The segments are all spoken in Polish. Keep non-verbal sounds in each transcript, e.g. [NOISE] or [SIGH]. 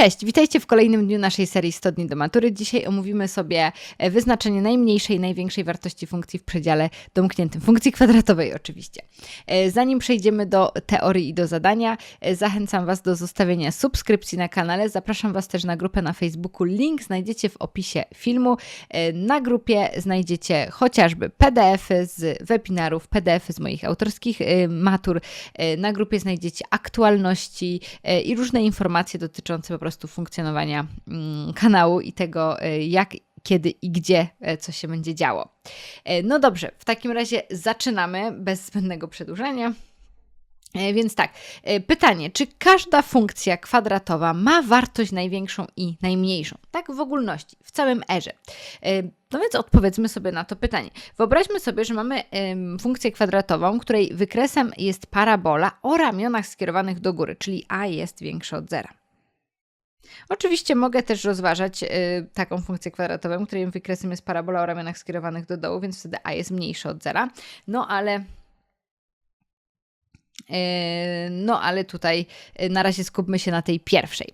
Cześć, witajcie w kolejnym dniu naszej serii 100 dni do matury. Dzisiaj omówimy sobie e, wyznaczenie najmniejszej i największej wartości funkcji w przedziale domkniętym, funkcji kwadratowej oczywiście. E, Zanim przejdziemy do teorii i do zadania, e, zachęcam Was do zostawienia subskrypcji na kanale. Zapraszam Was też na grupę na Facebooku. Link znajdziecie w opisie filmu. Na grupie znajdziecie chociażby PDFy z webinarów, PDFy z moich autorskich matur. Na grupie znajdziecie aktualności i różne informacje dotyczące po prostu funkcjonowania mm, kanału i tego, e, jak, kiedy i gdzie e, co się będzie działo. E, No dobrze, w takim razie zaczynamy bez zbędnego przedłużania. E, Więc tak, pytanie, czy każda funkcja kwadratowa ma wartość największą i najmniejszą? Tak w ogólności, w całym erze. No więc odpowiedzmy sobie na to pytanie. Wyobraźmy sobie, że mamy funkcję kwadratową, której wykresem jest parabola o ramionach skierowanych do góry, czyli a jest większe od zera. Oczywiście mogę też rozważać y, taką funkcję kwadratową, której wykresem jest parabola o ramionach skierowanych do dołu, więc wtedy a jest mniejsze od zera. No ale Yy, No, ale tutaj yy, na razie skupmy się na tej pierwszej.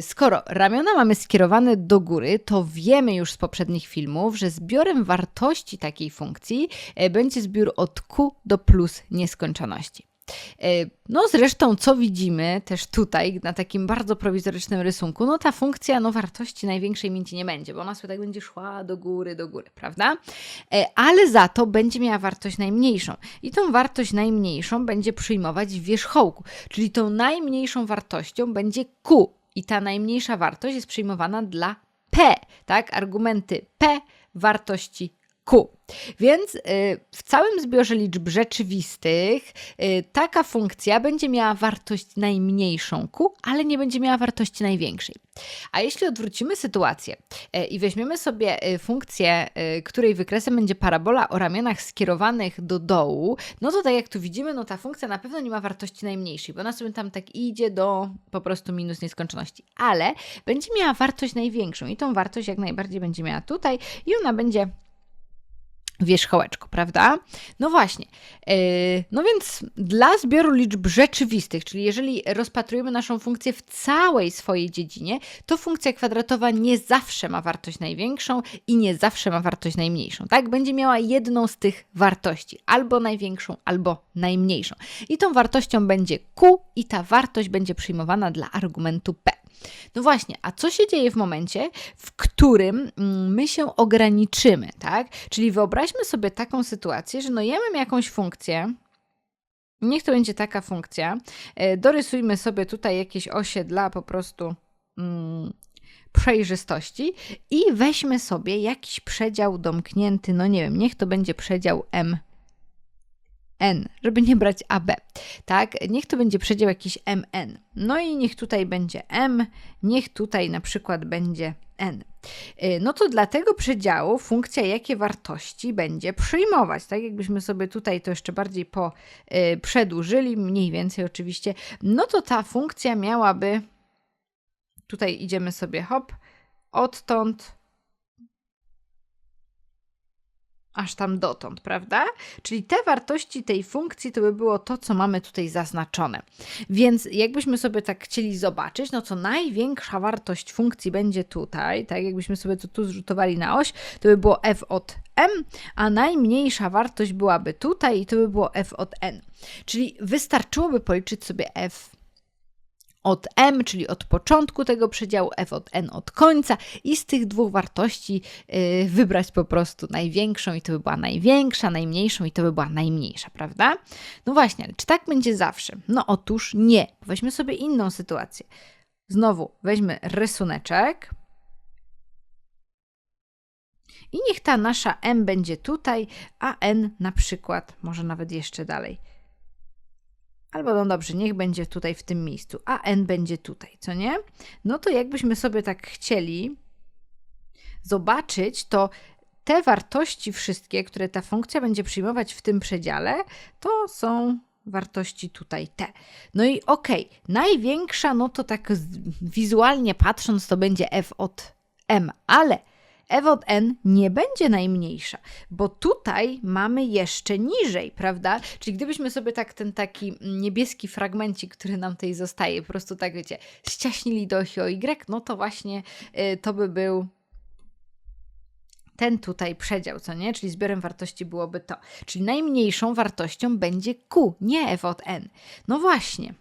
Skoro ramiona mamy skierowane do góry, to wiemy już z poprzednich filmów, że zbiorem wartości takiej funkcji będzie zbiór od q do plus nieskończoności. Yy, No zresztą, co widzimy też tutaj na takim bardzo prowizorycznym rysunku, no ta funkcja no wartości największej mieć nie będzie, bo ona sobie tak będzie szła do góry, do góry, prawda? E, ale za to będzie miała wartość najmniejszą. I tą wartość najmniejszą będzie przyjmować w wierzchołku, czyli tą najmniejszą wartością będzie Q. I ta najmniejsza wartość jest przyjmowana dla P, tak? Argumenty P, wartości Q. Więc y, w całym zbiorze liczb rzeczywistych y, taka funkcja będzie miała wartość najmniejszą Q, ale nie będzie miała wartości największej. A jeśli odwrócimy sytuację e, i weźmiemy sobie funkcję, której wykresem będzie parabola o ramionach skierowanych do dołu, no to tak jak tu widzimy, no ta funkcja na pewno nie ma wartości najmniejszej, bo ona sobie tam tak idzie do po prostu minus nieskończoności, ale będzie miała wartość największą i tą wartość jak najbardziej będzie miała tutaj i ona będzie wierzchołeczku, prawda? No właśnie. Yy, No więc dla zbioru liczb rzeczywistych, czyli jeżeli rozpatrujemy naszą funkcję w całej swojej dziedzinie, to funkcja kwadratowa nie zawsze ma wartość największą i nie zawsze ma wartość najmniejszą. Tak? Będzie miała jedną z tych wartości, albo największą, albo najmniejszą. I tą wartością będzie Q i ta wartość będzie przyjmowana dla argumentu P. No właśnie, a co się dzieje w momencie, w którym mm, my się ograniczymy, tak? Czyli wyobraźmy sobie taką sytuację, że no mam jakąś funkcję, niech to będzie taka funkcja, e, dorysujmy sobie tutaj jakieś osie dla po prostu mm, przejrzystości i weźmy sobie jakiś przedział domknięty, no nie wiem, niech to będzie przedział M n, żeby nie brać AB, tak? Niech to będzie przedział jakiś mn. No i niech tutaj będzie m, niech tutaj na przykład będzie n. Y, No to dla tego przedziału funkcja jakie wartości będzie przyjmować, tak? Jakbyśmy sobie tutaj to jeszcze bardziej po, y, przedłużyli, mniej więcej oczywiście, no to ta funkcja miałaby, tutaj idziemy sobie hop, odtąd aż tam dotąd, prawda? Czyli te wartości tej funkcji to by było to, co mamy tutaj zaznaczone. Więc jakbyśmy sobie tak chcieli zobaczyć, no to największa wartość funkcji będzie tutaj, tak jakbyśmy sobie to tu zrzutowali na oś, to by było f od m, a najmniejsza wartość byłaby tutaj i to by było f od n. Czyli wystarczyłoby policzyć sobie f od m, czyli od początku tego przedziału, f od n od końca i z tych dwóch wartości yy, wybrać po prostu największą i to by była największa, najmniejszą i to by była najmniejsza, prawda? No właśnie, ale czy tak będzie zawsze? No otóż nie. Weźmy sobie inną sytuację. Znowu weźmy rysuneczek. I niech ta nasza m będzie tutaj, a n na przykład może nawet jeszcze dalej. Albo no dobrze, niech będzie tutaj w tym miejscu, a n będzie tutaj, co nie? No to jakbyśmy sobie tak chcieli zobaczyć, to te wartości wszystkie, które ta funkcja będzie przyjmować w tym przedziale, to są wartości tutaj te. No i okej, największa, no to tak wizualnie patrząc, to będzie f od m, ale f n nie będzie najmniejsza, bo tutaj mamy jeszcze niżej, prawda? Czyli gdybyśmy sobie tak ten taki niebieski fragmencik, który nam tutaj zostaje, po prostu tak wiecie, ściaśnili do osi o y, no to właśnie y, to by był ten tutaj przedział, co nie? Czyli zbiorem wartości byłoby to. Czyli najmniejszą wartością będzie Q, nie f n. No właśnie.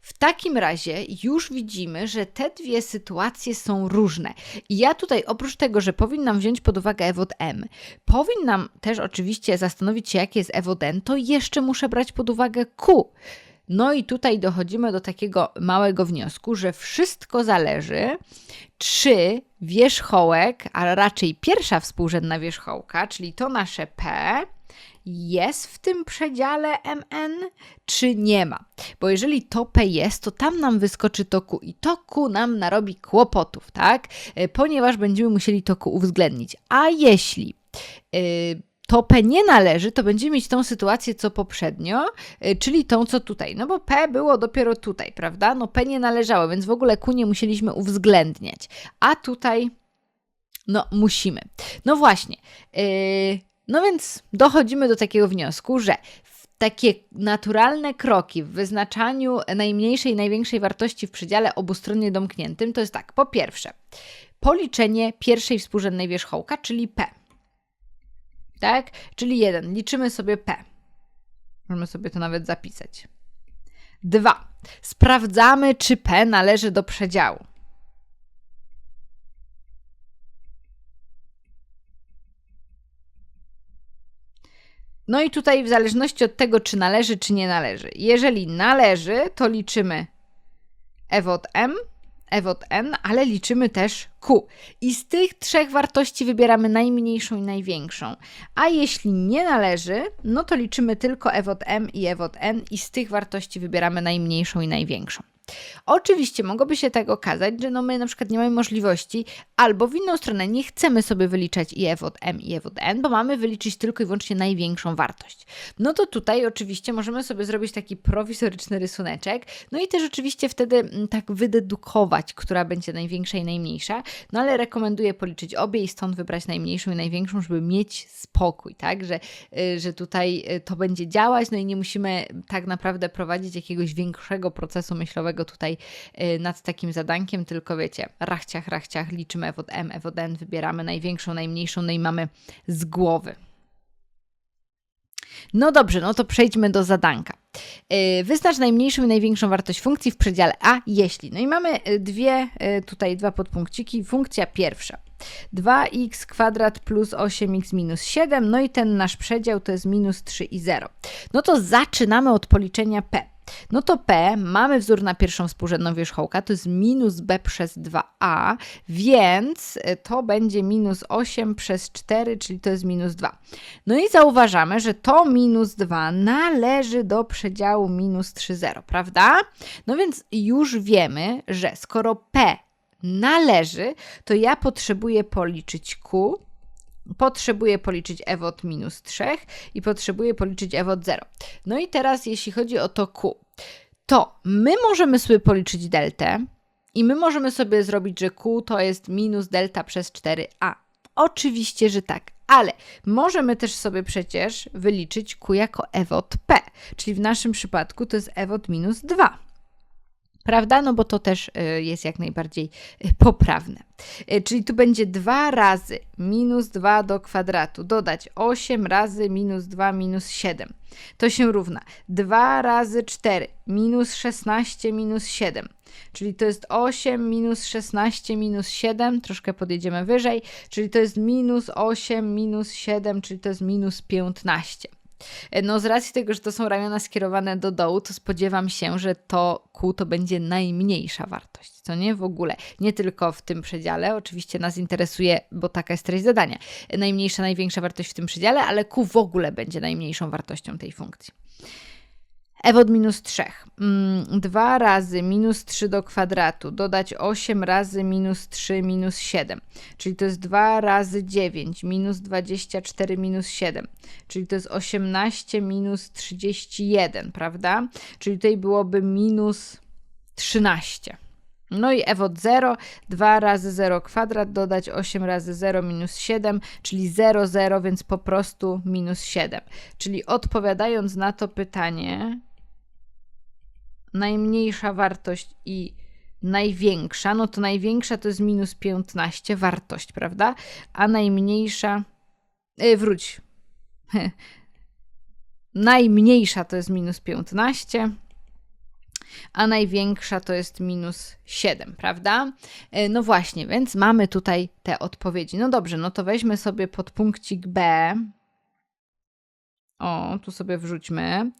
W takim razie już widzimy, że te dwie sytuacje są różne. I ja tutaj oprócz tego, że powinnam wziąć pod uwagę f od m, powinnam też oczywiście zastanowić się, jakie jest f od n, to jeszcze muszę brać pod uwagę q. No i tutaj dochodzimy do takiego małego wniosku, że wszystko zależy, czy wierzchołek, a raczej pierwsza współrzędna wierzchołka, czyli to nasze P, jest w tym przedziale MN, czy nie ma. Bo jeżeli to P jest, to tam nam wyskoczy to Q i to Q nam narobi kłopotów, tak? E, ponieważ będziemy musieli to Q uwzględnić. A jeśli yy, to P nie należy, to będziemy mieć tą sytuację co poprzednio, y, czyli tą co tutaj. No bo P było dopiero tutaj, prawda? No P nie należało, więc w ogóle Q nie musieliśmy uwzględniać. A tutaj, no musimy. No właśnie. Yy, no więc dochodzimy do takiego wniosku, że takie naturalne kroki w wyznaczaniu najmniejszej i największej wartości w przedziale obustronnie domkniętym to jest tak. Po pierwsze, policzenie pierwszej współrzędnej wierzchołka, czyli P tak? Czyli 1. Liczymy sobie P. Możemy sobie to nawet zapisać. 2. Sprawdzamy, czy P należy do przedziału. No i tutaj w zależności od tego, czy należy, czy nie należy. Jeżeli należy, to liczymy F od M, F od N, ale liczymy też Q. I z tych trzech wartości wybieramy najmniejszą i największą. A jeśli nie należy, no to liczymy tylko F od M i F od N i z tych wartości wybieramy najmniejszą i największą. Oczywiście mogłoby się tak okazać, że no my na przykład nie mamy możliwości, albo w inną stronę nie chcemy sobie wyliczać i f od m i f od n, bo mamy wyliczyć tylko i wyłącznie największą wartość. No to tutaj oczywiście możemy sobie zrobić taki prowizoryczny rysuneczek, no i też oczywiście wtedy mm, tak wydedukować, która będzie największa i najmniejsza, no ale rekomenduję policzyć obie i stąd wybrać najmniejszą i największą, żeby mieć spokój, tak, że, y, że tutaj y, to będzie działać, no i nie musimy tak naprawdę prowadzić jakiegoś większego procesu myślowego tutaj y, nad takim zadankiem, tylko wiecie, rachciach, rachciach, liczymy F od M, F od N, wybieramy największą, najmniejszą, no i mamy z głowy. No dobrze, no to przejdźmy do zadanka. Y, wyznacz najmniejszą i największą wartość funkcji w przedziale A, jeśli. No i mamy y, dwie, tutaj dwa podpunkciki. Funkcja pierwsza. 2x kwadrat plus 8x minus 7, no i ten nasz przedział to jest minus 3 i 0. No to zaczynamy od policzenia p. No to P mamy wzór na pierwszą współrzędną wierzchołka, to jest minus B przez 2a, więc to będzie minus 8 przez 4, czyli to jest minus 2. No i zauważamy, że to minus 2 należy do przedziału minus 3,0, prawda? No więc już wiemy, że skoro P należy, to ja potrzebuję policzyć Q, potrzebuję policzyć od minus 3 i potrzebuję policzyć od 0. No i teraz jeśli chodzi o to q, to my możemy sobie policzyć deltę i my możemy sobie zrobić, że q to jest minus delta przez 4a. Oczywiście, że tak, ale możemy też sobie przecież wyliczyć q jako od p, czyli w naszym przypadku to jest od minus 2. Prawda? No bo to też y, jest jak najbardziej y, poprawne. Y, czyli tu będzie 2 razy minus 2 do kwadratu, dodać 8 razy minus 2 minus 7. To się równa 2 razy 4 minus 16 minus 7. Czyli to jest 8 minus 16 minus 7, troszkę podjedziemy wyżej, czyli to jest minus 8 minus 7, czyli to jest minus 15. E, no z racji tego, że to są ramiona skierowane do dołu, to spodziewam się, że to Q to będzie najmniejsza wartość, co nie w ogóle. Nie tylko w tym przedziale, oczywiście nas interesuje, bo taka jest treść zadania. Najmniejsza, największa wartość w tym przedziale, ale Q w ogóle będzie najmniejszą wartością tej funkcji f od minus 3. 2 mm, razy minus 3 do kwadratu, dodać 8 razy minus 3 minus 7, czyli to jest 2 razy 9, minus 24 minus 7, czyli to jest 18 minus 31, prawda? Czyli tutaj byłoby minus 13. No i f od 0, 2 razy 0 kwadrat, dodać 8 razy 0 minus 7, czyli 0, 0, więc po prostu minus 7. Czyli odpowiadając na to pytanie, najmniejsza wartość i największa, no to największa to jest minus 15 wartość, prawda? A najmniejsza, yy, wróć, [LAUGHS] najmniejsza to jest minus 15, a największa to jest minus 7, prawda? E, No właśnie, więc mamy tutaj te odpowiedzi. No dobrze, no to weźmy sobie podpunkcik B. O, tu sobie wrzućmy.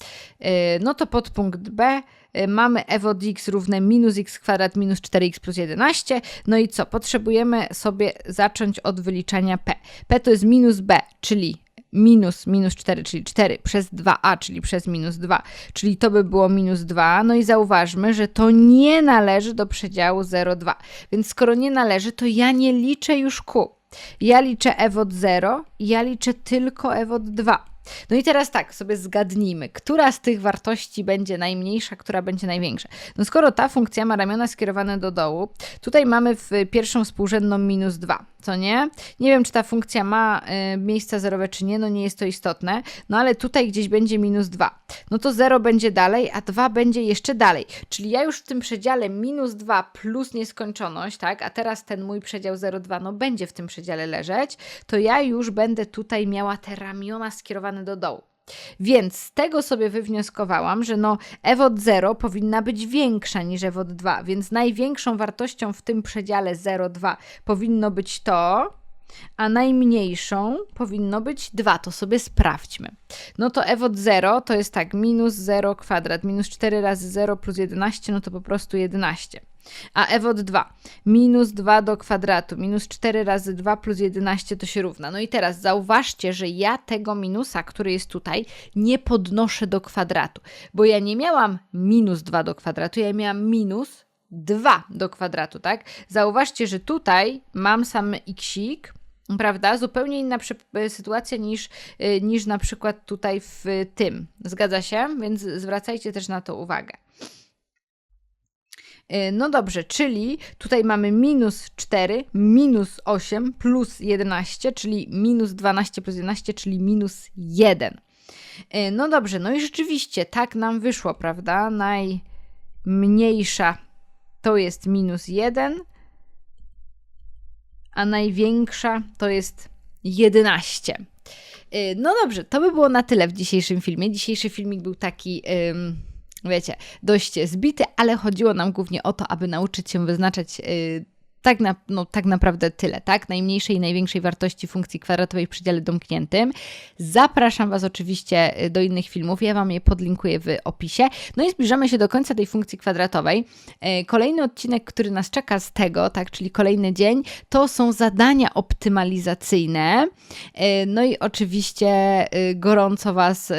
E, No to podpunkt B e, mamy f od x równe minus x kwadrat minus 4x plus 11. No i co? Potrzebujemy sobie zacząć od wyliczania p. p to jest minus b, czyli minus minus 4, czyli 4 przez 2a, czyli przez minus 2, czyli to by było minus 2. No i zauważmy, że to nie należy do przedziału 0,2. Więc skoro nie należy, to ja nie liczę już q. Ja liczę f od 0 i ja liczę tylko f od 2. No i teraz tak, sobie zgadnijmy, która z tych wartości będzie najmniejsza, która będzie największa. No skoro ta funkcja ma ramiona skierowane do dołu, tutaj mamy w pierwszą współrzędną minus 2, co nie? Nie wiem, czy ta funkcja ma y, miejsca zerowe, czy nie, no nie jest to istotne, no ale tutaj gdzieś będzie minus 2. No to 0 będzie dalej, a 2 będzie jeszcze dalej. Czyli ja już w tym przedziale minus 2 plus nieskończoność, tak, a teraz ten mój przedział 0,2, no będzie w tym przedziale leżeć, to ja już będę tutaj miała te ramiona skierowane do dołu. Więc z tego sobie wywnioskowałam, że no f od 0 powinna być większa niż f od 2, więc największą wartością w tym przedziale 0,2 powinno być to, a najmniejszą powinno być 2. To sobie sprawdźmy. No to f od 0 to jest tak, minus 0 kwadrat, minus 4 razy 0 plus 11, no to po prostu 11. A f od 2, minus 2 do kwadratu, minus 4 razy 2 plus 11 to się równa. No i teraz zauważcie, że ja tego minusa, który jest tutaj, nie podnoszę do kwadratu, bo ja nie miałam minus 2 do kwadratu, ja miałam minus 2 do kwadratu, tak? Zauważcie, że tutaj mam sam xik, prawda? Zupełnie inna przy- sytuacja niż, y, niż na przykład tutaj w tym. Zgadza się? Więc zwracajcie też na to uwagę. Y, No dobrze, czyli tutaj mamy minus 4, minus 8 plus 11, czyli minus 12 plus 11, czyli minus 1. Y, No dobrze, no i rzeczywiście tak nam wyszło, prawda? Najmniejsza to jest minus 1, a największa to jest 11. Y, No dobrze, to by było na tyle w dzisiejszym filmie. Dzisiejszy filmik był taki. ym, wiecie, dość zbity, ale chodziło nam głównie o to, aby nauczyć się wyznaczać y, tak, na, no, tak naprawdę tyle, tak? Najmniejszej i największej wartości funkcji kwadratowej w przedziale domkniętym. Zapraszam Was oczywiście y, do innych filmów, ja Wam je podlinkuję w opisie. No i zbliżamy się do końca tej funkcji kwadratowej. Y, Kolejny odcinek, który nas czeka z tego, tak, czyli kolejny dzień, to są zadania optymalizacyjne. Y, No i oczywiście gorąco Was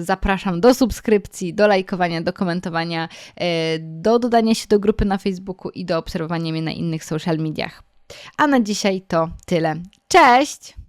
zapraszam do subskrypcji, do lajkowania, do komentowania, do dodania się do grupy na Facebooku i do obserwowania mnie na innych social mediach. A na dzisiaj to tyle. Cześć!